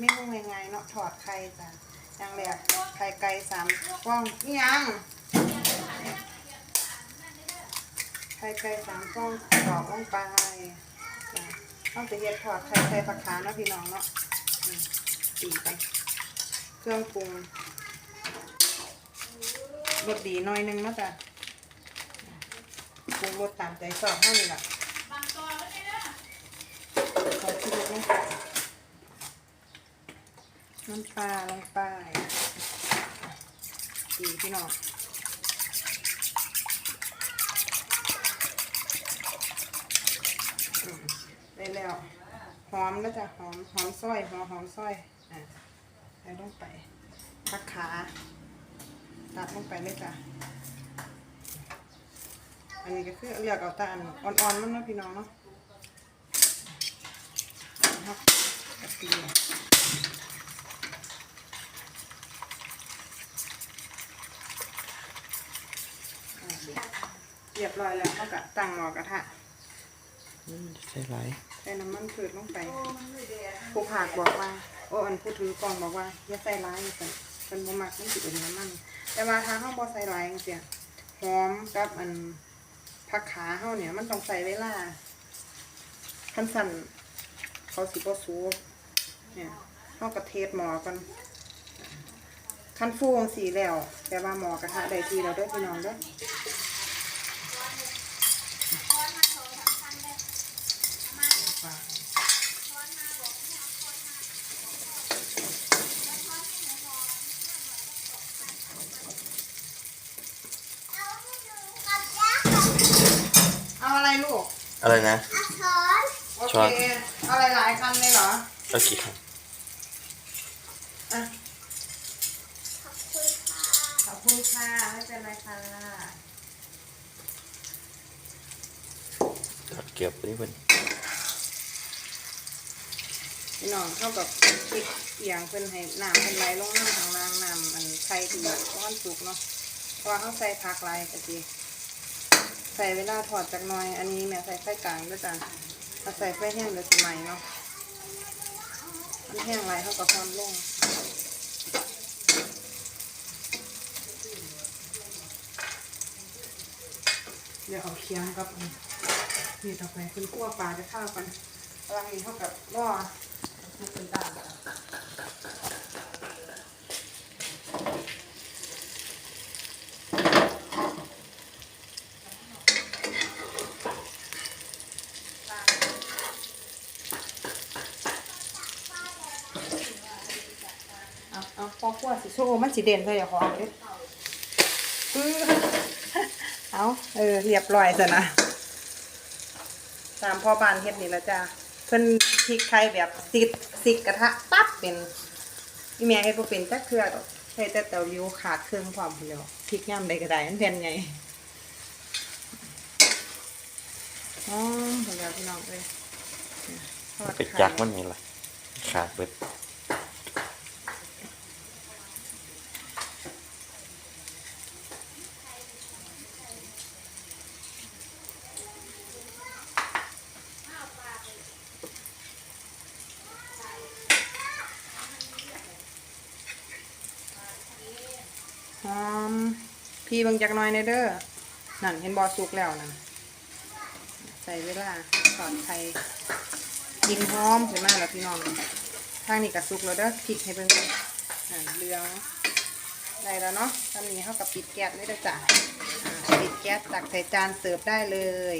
เมนูง่ายๆเนาะถอดไข่จ้ะอย่างแรกไข่ไก่สามฟองนี่ยังไข่ไก่สามฟองตอกลงไปจ้ะต้องจะเฮ็ดถอดไข่ไข่ผักขาเนาะพี่น้องเนาะอืมตีกันเครื่องปรุงรสดีหน่อยหนึงเนาะจ้ะปรุงรสตามใจชอบเท่านี้แหละขอชิมลงไป น้ำปลาลงไปดีพี่น้องได้แล้วหอมแล้วจ้ะหอมหอมซอยหัวหอมซอยอะใส่ลงไปผักขาตัดลงไปเลยจ้ะอันนี้ก็คือเลือกเอาตาอ่อนๆมันนะพี่น้องเนาะครับกระเทียมอ่า เรียบร้อยแล้วก็กะตั้งหม้อกระทะอืมใส่ไรใส่น้ำมันพืชลงไปผู้ผากบอกว่า โอ้อันผู้ถือกล่องบอกว่าอย่าใส่ร้ายอย่าใส่เป็นบ่มักมันสิเป็นน้ำมัน แต่ว่าถ้าเฮาบ่ใส่ร้ายจังซี่หอมกับอันผักขาเฮาเนี่ย มันต้องใส่เวลาคันสั่นเขาสิบ่สูเนี่ยเฮาก็เทสหมอกันคันฟูจังสีแล้ว แต่ว่าหมอกระทะได้ทีแล้วเด้อพี่น้อง เด้อเอาอะไรลูกอะไรนะโอช้อน เคเอาหลายๆคำเลยเหรอเอากี่คอะขอบคุณค่ะไม่เป็นไรค่ะำทอดเกี๊ยวไปนี่เพิ่น พี่น้องเท่ากับพริกเอียงเป็นให้น้ำเป็นไหลลงน้ำทางล่างน้ำมันไข่ดีก้อนสุกเนาะพราะว่าเขาใส่ผักลายกะทิใส่เวลาถอดจากน้อย อันนี้แม่ใส่ไฟกลางด้วยจ้ะถ้าใส่ไฟแห้งเดี๋ยวสิไหมเนาะมันแห้งไรเท่ากับความลงเดี๋ยวเอาเคียงกับนี่ต่อไปเป็นกั้วปลาจะข้าวกันกำลังนี้เท่ากับล่อ มันเป็นตาลเอาเอาพอขั้วสิโซ่มันสิเด่นเลยอย่าของเลยอื้อเอาเออเรียบร้อยซะนะตามพ่อบ้านเฮ็ดนี่ละจ้า เพิ่นพริกไทยแบบสิดสิกกระทะปั๊บเป็นอีแม่เฮ็ดบ่เป็นจักเทื่อดอกใช้แต่เตาอยู่ขาดเครื่องความพุ่นแล้วพริกยามใดก็ได้มันแผ่นใหญ่อ๋อเพิ่นแล้วพี่น้องเอ้ยไปจักมันนี่ล่ะขาดเบิด หอมพี่เบิ่งจักหน่อยในเด้อนั่นเห็นบ่สุกแล้วนั่นใส่เวลาทอดไข่กินหอมขึ้นมาแล้วพี่น้องทางนี้ก็สุกแล้วเด้อพริกให้เบิ่งก่อนอ่าเหลืองได้แล้วเนาะตอนนี้เฮากับปิดแก๊สเลยเด้จ้ะปิดแก๊สตักใส่จานเสิร์ฟได้เลย